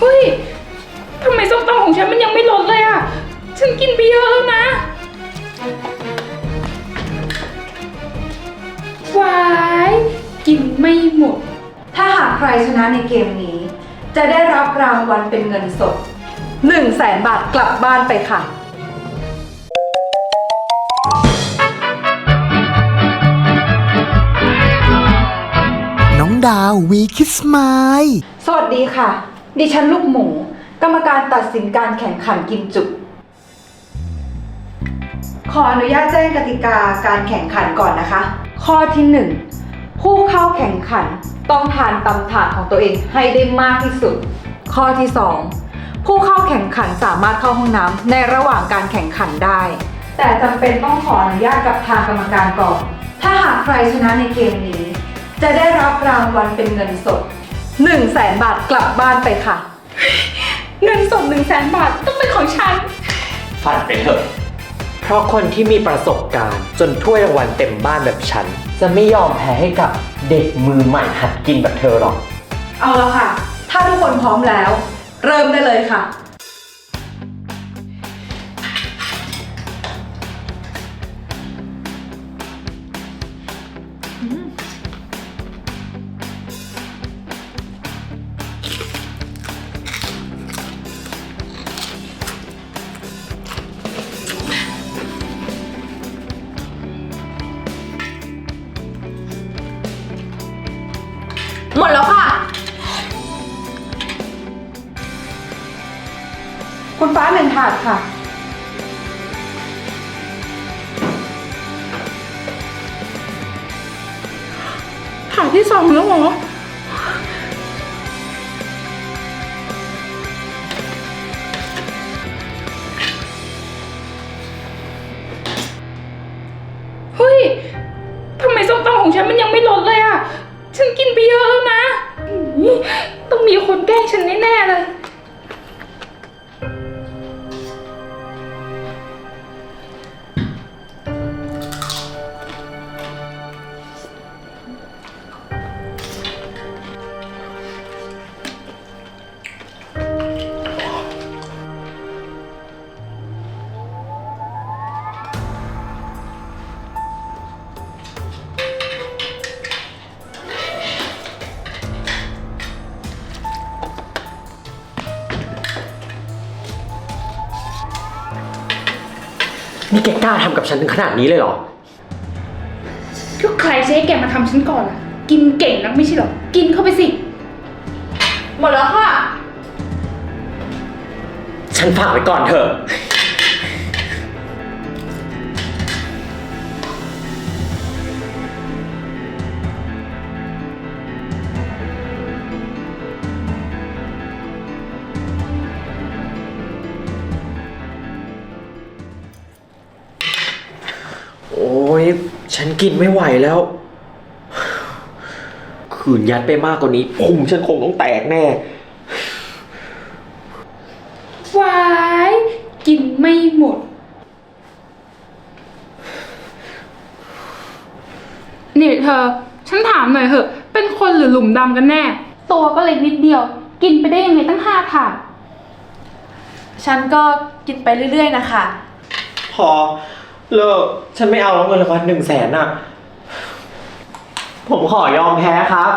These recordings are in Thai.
เฮ้ย ทำไมส้มตำของฉันมันยังไม่ลดเลยอะฉันกินไปเยอะแล้วนะ วาย กินไม่หมด ถ้าหากใครชนะในเกมนี้ จะได้รับรางวัลเป็นเงินสด1 0 0 0 0แสนบาทกลับบ้านไปค่ะ น้องดาววีคิสไมล์ สวัสดีค่ะ ดิฉันลูกหมู กรรมการตัดสินการแข่งขันกินจุขออนุญาตแจ้งกติกาการแข่งขันก่อนนะคะ ข้อที่1ผู้เข้าแข่งขันต้องทานตำถาดของตัวเองให้ได้มากที่สุด ข้อที่2ผู้เข้าแข่งขันสามารถเข้าห้องน้ำในระหว่างการแข่งขันได้ แต่จำเป็นต้องขออนุญาตกับทางกรรมการก่อน ถ้าหากใครชนะในเกมนี้ จะได้รับรางวัลเป็นเงินสด 1 0 0 0 0แสนบาทกลับบ้านไปค่ะ เงินสดหนึ่งแสนบาทต้องเป็นของฉัน ฝันไปเถอะ เพราะคนที่มีประสบการณ์จนถ้วยรางวัลเต็มบ้านแบบฉัน จะไม่ยอมแพ้ให้กับเด็กมือใหม่หัดกินแบบเธอหรอก เอาละค่ะ ถ้าทุกคนพร้อมแล้ว เริ่มได้เลยค่ะ ที่สองแล้วเหรอ นี่แกกล้าทำกับฉันถึงขนาดนี้เลยเหรอ ก็ใครจะให้แกมาทำฉันก่อนล่ะ กินเก่งนักไม่ใช่เหรอ กินเข้าไปสิ หมดแล้วค่ะ ฉันฝากไว้ก่อนเถอะ ฉันกินไม่ไหวแล้ว ขืนยัดไปมากกว่านี้พุงฉันคงต้องแตกแน่ วายกินไม่หมด นี่เธอ ฉันถามหน่อยเถอะ เป็นคนหรือหลุมดำกันแน่ ตัวก็เล็กนิดเดียว กินไปได้ยังไงตั้งห้าถาด ฉันก็กินไปเรื่อยๆนะคะ พอ เลิกฉันไม่เอาแล้วเงินรางวัลหนึ่งแสนอะ ผมขอยอมแพ้ครับ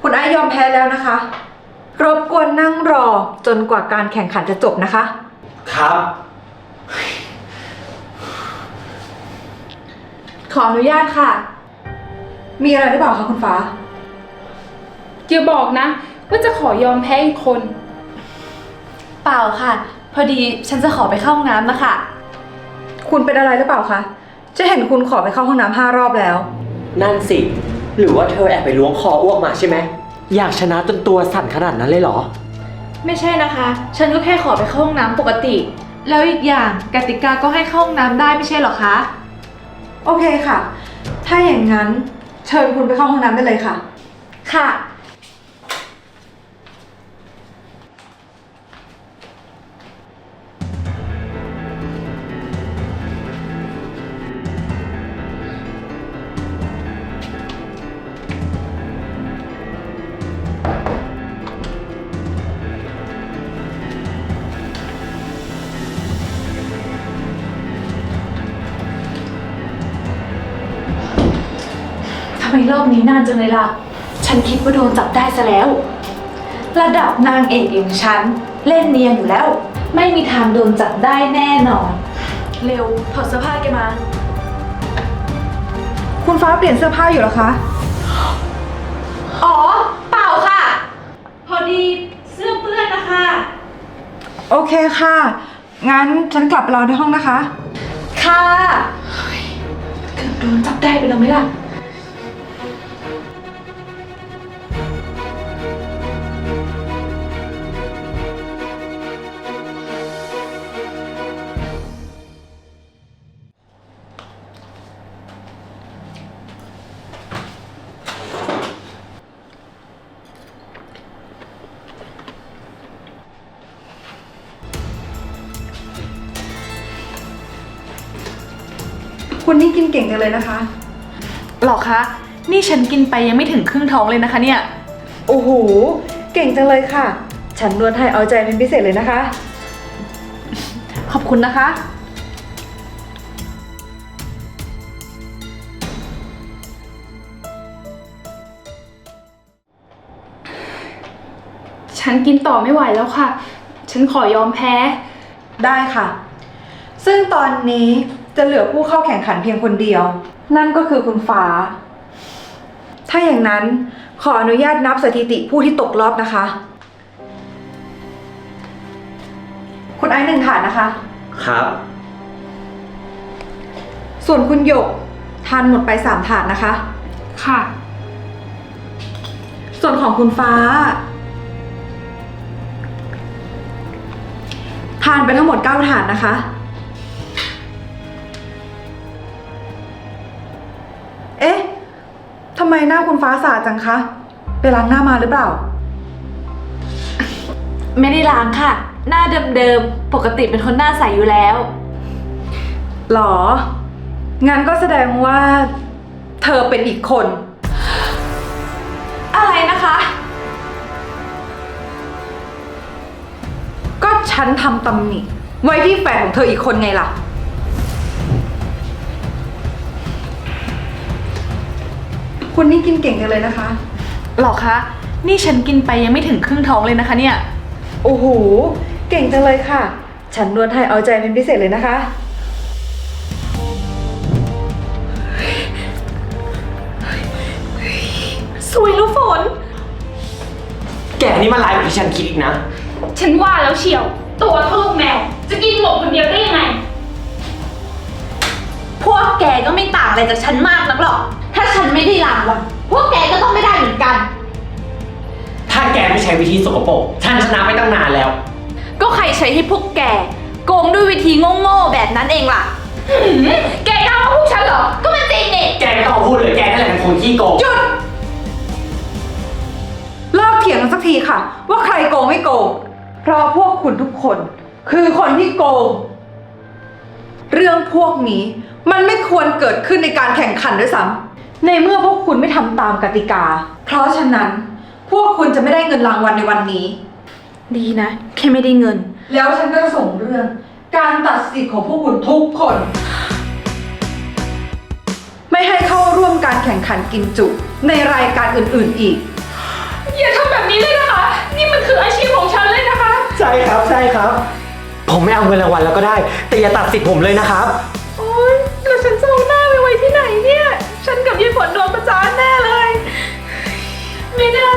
คุณไอยอมแพ้แล้วนะคะ รบกวนนั่งรอจนกว่าการแข่งขันจะจบนะคะ ครับ ขออนุญาตค่ะ มีอะไรหรือเปล่าคะคุณฟ้า อย่าบอกนะ ว่าจะขอยอมแพ้อีกคน เปล่าค่ะ พอดีฉันจะขอไปเข้าห้องน้ำนะคะ คุณเป็นอะไรหรือเปล่าคะ จะเห็นคุณขอไปเข้าห้องน้ำห้ารอบแล้ว นั่นสิ หรือว่าเธอแอบไปล้วงคออ้วกมาใช่ไหม อยากชนะจนตัวสั่นขนาดนั้นเลยเหรอ ไม่ใช่นะคะ ฉันก็แค่ขอไปเข้าห้องน้ำปกติ แล้วอีกอย่างกติกาก็ให้เข้าห้องน้ำได้ไม่ใช่เหรอคะ โอเคค่ะ ถ้าอย่างนั้น เชิญคุณไปเข้าห้องน้ำได้เลยค่ะ ค่ะ รอบนี้นานจังเลยล่ะ ฉันคิดว่าโดนจับได้ซะแล้ว ระดับนางเอกอย่างฉัน เล่นเนียนอยู่แล้ว ไม่มีทางโดนจับได้แน่นอน เร็วถอดเสื้อผ้าแกมา คุณฟ้าเปลี่ยนเสื้อผ้าอยู่เหรอคะ อ๋อ เปล่าค่ะ พอดีเสื้อเปื้อนนะคะ โอเคค่ะ งั้นฉันกลับไปรอในห้องนะคะ ค่ะเกือบโดนจับได้ไปแล้วไหมล่ะ คุณนี่กินเก่งจังเลยนะคะ หรอคะ นี่ฉันกินไปยังไม่ถึงครึ่งท้องเลยนะคะเนี่ย โอ้โห เก่งจังเลยค่ะ ฉันนวดให้เอาใจเป็นพิเศษเลยนะคะ ขอบคุณนะคะ ฉันกินต่อไม่ไหวแล้วค่ะ ฉันขอยอมแพ้ ได้ค่ะ ซึ่งตอนนี้ จะเหลือผู้เข้าแข่งขันเพียงคนเดียว นั่นก็คือคุณฟ้า ถ้าอย่างนั้นขออนุญาตนับสถิติผู้ที่ตกรอบนะคะ คุณไอซ์หนึ่งถาดนะคะ ครับ ส่วนคุณหยกทานหมดไปสามถาดนะคะ ค่ะ ส่วนของคุณฟ้า ทานไปทั้งหมด9ถาดนะคะ ไมหน้าคุณฟ้าสาดจังคะ ไปล้างหน้ามาหรือเปล่า ไม่ได้ล้างค่ะ หน้าเดิมๆ ปกติเป็นคนหน้าใสอยู่แล้ว หรอ งั้นก็แสดงว่า เธอเป็นอีกคน อะไรนะคะ ก็ฉันทำตำหนิไว้ที่แฟนของเธออีกคนไงล่ะ คุณนี่กินเก่งจังเลยนะคะ หรอคะ นี่ฉันกินไปยังไม่ถึงครึ่งท้องเลยนะคะเนี่ย โอ้โห เก่งจังเลยค่ะ ฉันนวดให้เอาใจเป็นพิเศษเลยนะคะ สวยแล้วฝน แกนี่มันร้ายกว่าที่ฉันคิดอีกนะ ฉันว่าแล้วเชียว ตัวเท่าลูกแมว จะกินหมดคนเดียวได้ยังไง พวกแกก็ไม่ต่างอะไรจากฉันมากนักหรอก ถ้าฉันไม่ได้รางวัลพวกแกก็ต้องไม่ได้เหมือนกัน ถ้าแกไม่ใช้วิธีสกปรกฉันชนะไปตั้งนานแล้ว ก็ใครใช้ให้พวกแก โกงด้วยวิธีโง่ๆแบบนั้นเองล่ะหืมแกกล้ามาพูดฉันเหรอ ก็มันจริงนี่แกไม่ต้องพูดเลยแกนั่นแหละเป็นคนขี้โกง หยุด เลิกเถียงกันสักทีค่ะ ว่าใครโกงไม่โกง เพราะพวกคุณทุกคน คือคนที่โกง เรื่องพวกนี้มันไม่ควรเกิดขึ้นในการแข่งขันด้วยซ้ำ ในเมื่อพวกคุณไม่ทำตามกติกา เพราะฉะนั้น พวกคุณจะไม่ได้เงินรางวัลในวันนี้ ดีนะ แค่ไม่ได้เงิน แล้วฉันก็จะส่งเรื่อง การตัดสิทธิ์ของพวกคุณทุกคน ไม่ให้เข้าร่วมการแข่งขันกินจุ ในรายการอื่นๆอีก อย่าทำแบบนี้เลยนะคะ นี่มันคืออาชีพของฉันเลยนะคะ ใช่ครับใช่ครับ ผมไม่เอาเงินรางวัลแล้วก็ได้ แต่อย่าตัดสิทธิ์ผมเลยนะครับ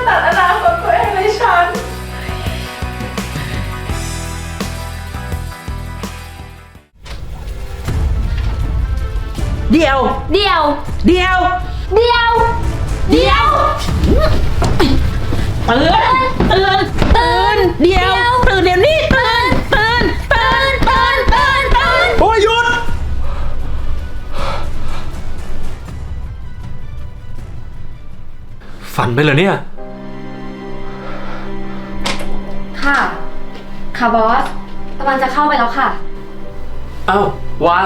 ตัดอนาคตตัวเองเลยฉัน เดียว เดียว เดียว เดียว เดียวตื่นตื่นตื่นเดียวตื่นเดี๋ยวนี้ตื่นตื่นตื่นตื่นตื่นตื่นโอ้ยหยุด ฝันไปเหรอเนี่ย ค่ะบอสกำลังจะเข้าไปแล้วค่ะ เอ้าว้า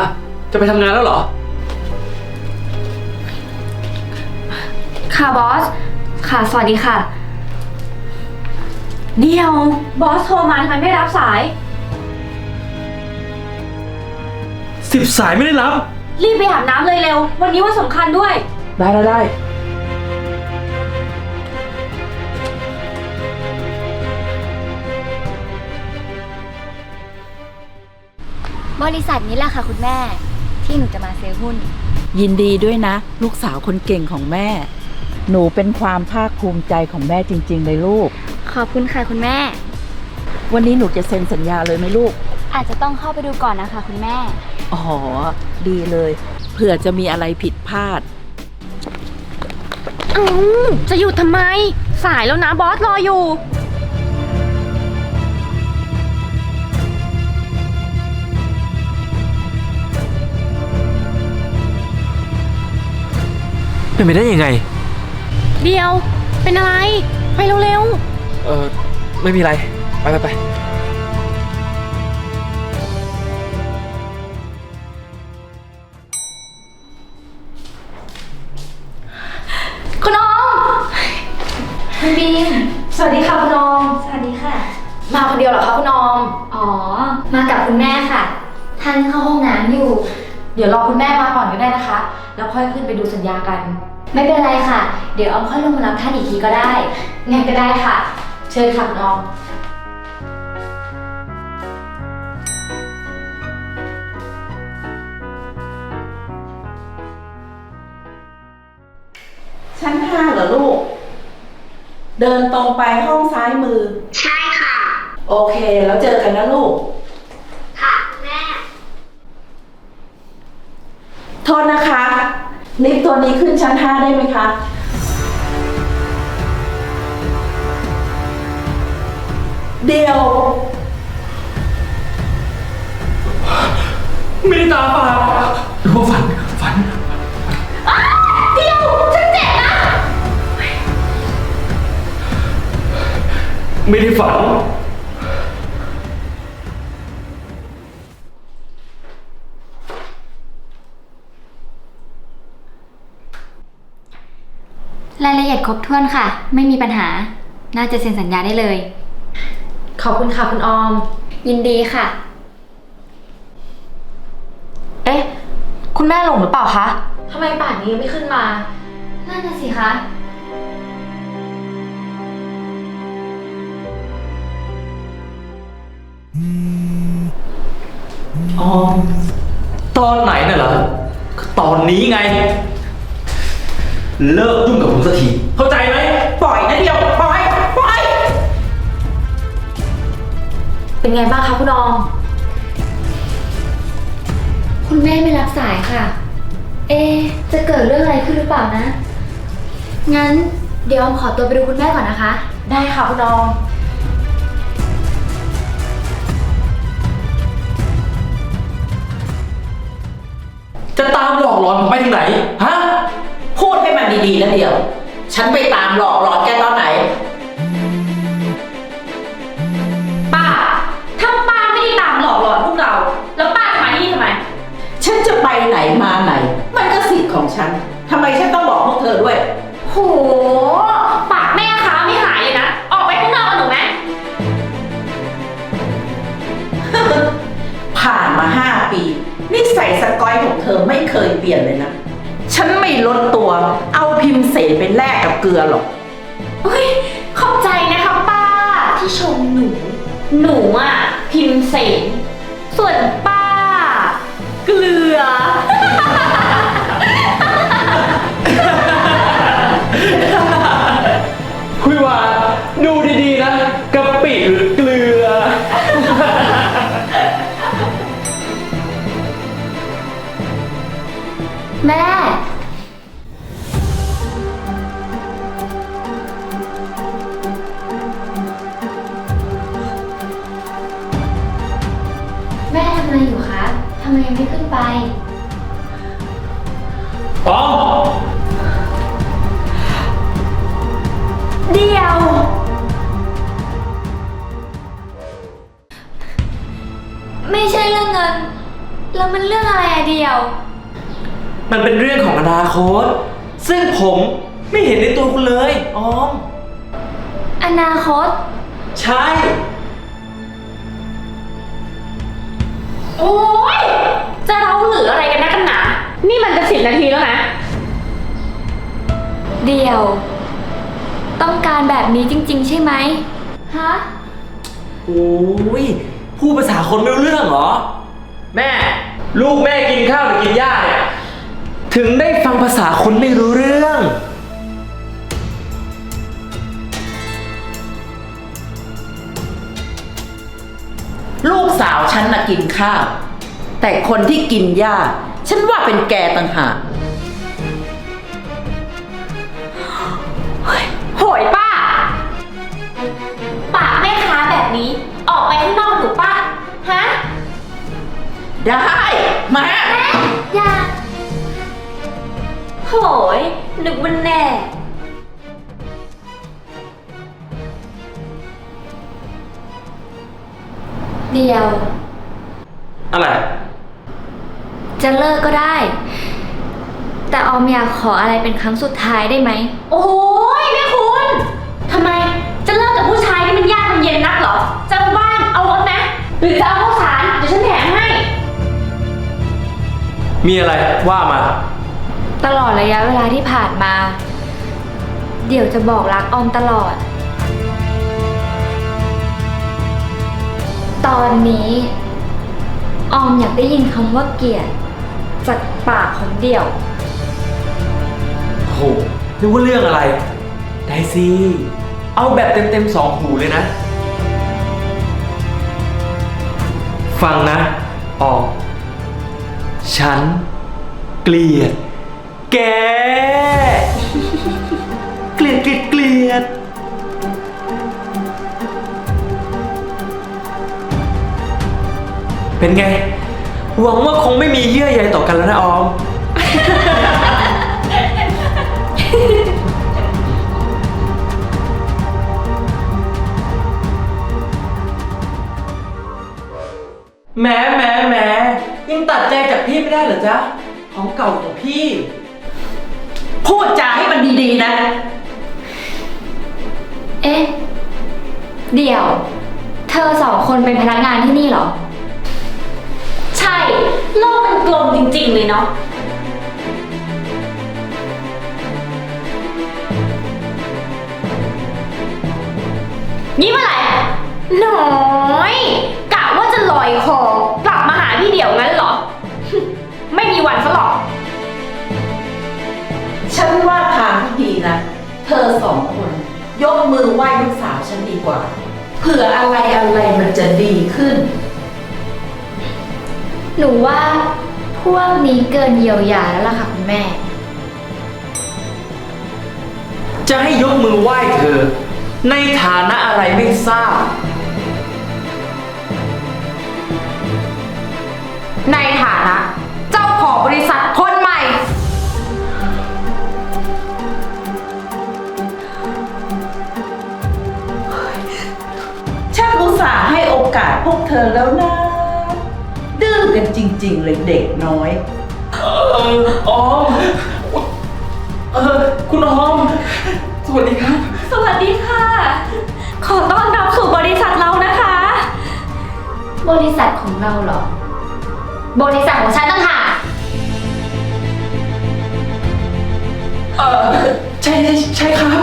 จะไปทำงานแล้วเหรอ ค่ะบอส ค่ะ สวัสดีค่ะ เดี๋ยว บอสโทรมาทำไมไม่รับสาย สิบสายไม่ได้รับ รีบไปอาบน้ำเลยเร็ว วันนี้วันสำคัญด้วย ได้ได้ได้ บริษัทนี้แหละค่ะคุณแม่ ที่หนูจะมาซื้อหุ้น ยินดีด้วยนะ ลูกสาวคนเก่งของแม่ หนูเป็นความภาคภูมิใจของแม่จริง ๆ เลยลูก ขอบคุณค่ะคุณแม่ วันนี้หนูจะเซ็นสัญญาเลยไหมลูก อาจจะต้องเข้าไปดูก่อนนะคะคุณแม่ อ๋อ ดีเลย เผื่อจะมีอะไรผิดพลาดอืมจะหยุดทำไม สายแล้วนะบอสรออยู่ เป็นไปได้ยังไง เดียว เป็นอะไร ไปเร็วเออไม่มีอะไร ไปไปไปๆคุณออมคุณบีมสวัสดีค่ะคุณออมสวัสดีค่ะ มาคนเดียวเหรอคะคุณออมอ๋อ มากับคุณแม่ค่ะ ท่านเข้าห้องน้ำอยู่ เดี๋ยวรอคุณแม่มาก่อนก็ได้นะคะ แล้วค่อยขึ้นไปดูสัญญากัน ไม่เป็นไรค่ะ เดี๋ยวออมค่อยลงมารับท่านอีกทีก็ได้งั้นก็ได้ค่ะ เชิญค่ะคุณออมชั้นห้าเหรอลูก เดินตรงไปห้องซ้ายมือ ใช่ค่ะ โอเค แล้วเจอกันนะลูก ค่ะ แม่ โทษนะคะ ลิฟต์ตัวนี้ขึ้นชั้นห้าได้ไหมคะ เดียว ไม่ได้ตาฝาดหรือว่าฝัน ฝันเดียวฉันเจ็บนะ ไม่ได้ฝัน รายละเอียดครบถ้วนค่ะ ไม่มีปัญหา น่าจะเซ็นสัญญาได้เลย ขอบคุณค่ะคุณออม ยินดีค่ะ เอ๊ะ คุณแม่หลงหรือเปล่าคะ ทำไมป่านนี้ยังไม่ขึ้นมา นั่นน่ะสิคะอ๋อตอนไหนน่ะเหรอก็ตอนนี้ไง เลิกยุ่งกับผมสักที เข้าใจไหม ปล่อยนะเดียว ปล่อย ปล่อย เป็นไงบ้างคะคุณออม คุณแม่ไม่รับสายค่ะ เอะจะเกิดเรื่องอะไรขึ้นหรือเปล่านะ งั้นเดี๋ยวออมขอตัวไปดูคุณแม่ก่อนนะคะ ได้ค่ะคุณออม จะตามหลอกหลอนผมไปถึงไหน ฮะ พูดให้มันดีๆนะเดียว ฉันไปตามหลอกหลอนแกตอนไหน ป้า ถ้าป้าไม่ได้ตามหลอกหลอนพวกเรา แล้วป้าจะมาที่นี่ทำไม ฉันจะไปไหนมาไหน มันก็สิทธิ์ของฉันทำไมฉันต้องบอกพวกเธอด้วย โห ปากแม่ค้าไม่หายเลยนะ ออกไปข้างนอกกันหนูไหม ผ่านมาห้าปีนิสัยสกอยของเธอไม่เคยเปลี่ยนเลยนะ ฉันไม่ลดตัว เอาพิมพ์เสนไปแลกกับเกลือหรอก เฮ้ย ขอบใจนะคะป้าที่ชมหนู หนูอะ พิมพ์เสนส่วนป้า เกลือ ยังไม่ขึ้นไปอ๋อเดียว ไม่ใช่เรื่องเงิน แล้วมันเรื่องอะไรอะเดียว มันเป็นเรื่องของอนาคต ซึ่งผมไม่เห็นในตัวคุณเลยออม อนาคต ใช่ โอ้ย จะเราหรืออะไรกันนะกั นหนานี่มันจะสิบนาทีแล้วนะ เดียว ต้องการแบบนี้จริง ๆ ใช่ไหมฮะ โอ้ยพูดภาษาคนไม่รู้เรื่องเหรอ แม่ ลูกแม่กินข้าวหรือกินหญ้าเนี่ยถึงได้ฟังภาษาคนไม่รู้เรื่อง ลูกสาวฉันน่ะกินข้าว แต่คนที่กินหญ้า ฉันว่าเป็นแกต่างหากโหยป้า ปากแม่ค้าแบบนี้ ออกไปข้างนอกหนูป้า ฮะได้มาอย่าโหยนึกว่าแน่ เดียว อะไร จะเลิกก็ได้ แต่ออมอยากขออะไรเป็นครั้งสุดท้ายได้ไหม โอ้ยแม่คุณทำไมจะเลิกกับผู้ชายที่มันยากมันเย็นนักเหรอจะเอาบ้านเอารถนะหรือจะเอาข้าวสารเดี๋ยวฉันแถมให้ มีอะไรว่ามา ตลอดระยะเวลาที่ผ่านมา เดี๋ยวจะบอกรักออมตลอด ตอนนี้ ออมอยากได้ยินคำว่าเกลียด จากปากของเดี่ยว โอ้โหนึกว่าเรื่องอะไร ได้สิ เอาแบบเต็มๆสองหูเลยนะ ฟังนะออก ฉัน เกลียด แก เกลียดเกลียดเกลียด เป็นไง หวังว่าคงไม่มีเยื่อใยต่อกันแล้วนะออม แหม้แหม้แหม้ยังตัดใจจากพี่ไม่ได้เหรอจ๊ะ ของเก่าของพี่ พูดจาให้มันดีๆนะ เอ๊ะ เดี๋ยว เธอสองคนเป็นพนักงานที่นี่เหรอ ลกมันกลมจริงๆเลยเนาะ ยิ้มอะไรน้อยกะว่าจะลอยคอกลับมาหาพี่เดี่ยวงั้นเหรอ ไม่มีวันซะหรอก ฉันว่าทางที่ดีนะ เธอสองคน ยกมือไหว้ลูกสาวฉันดีกว่า เผื่ออะไรอะไรมันจะดีขึ้น หนูว่า พวกนี้เกินเยียวยาแล้วล่ะค่ะคุณแม่ จะให้ยกมือไหว้เธอ ในฐานะอะไรไม่ทราบ ในฐานะ เจ้าของบริษัทคนใหม่ฉันอุตส่าห์ให้โอกาสพวกเธอแล้วนะดื้อ กันจริง ๆ เลยเด็กน้อย เออออมเออคุณออม สวัสดีครับ สวัสดีค่ะ ขอต้อนรับสู่บริษัทเรานะคะ บริษัทของเราเหรอ บริษัทของฉันต่างหากเออใช่ใช่ใช่ครับ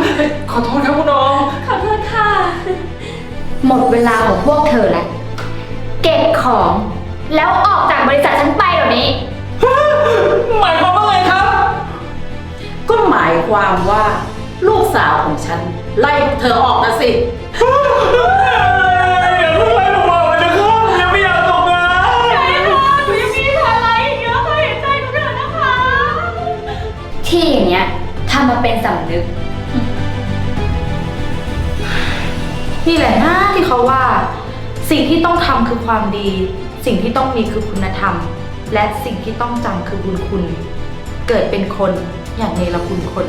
ขอโทษครับคุณออม ขอโทษค่ะ หมดเวลาของพวกเธอแล้ว เก็บของ แล้วออกจากบริษัทฉันไปเดี๋ยวนี้ หมายความว่าไงครับ ก็หมายความว่าลูกสาวของฉัน ไล่เธอออกนะสิ อย่าเพิ่งไล่ผมออกเลยนะครับผมยังไม่อยากตกงานหนูยังมีภารอีกเยอะค่ะเห็นใจหนูเถอะนะคะที่อย่างเงี้ยทำมาเป็นสำนึก นี่แหละนะที่เขาว่า สิ่งที่ต้องทำคือความดี สิ่งที่ต้องมีคือคุณธรรม และสิ่งที่ต้องจำคือบุญคุณ เกิดเป็นคนอย่างเนรคุณคน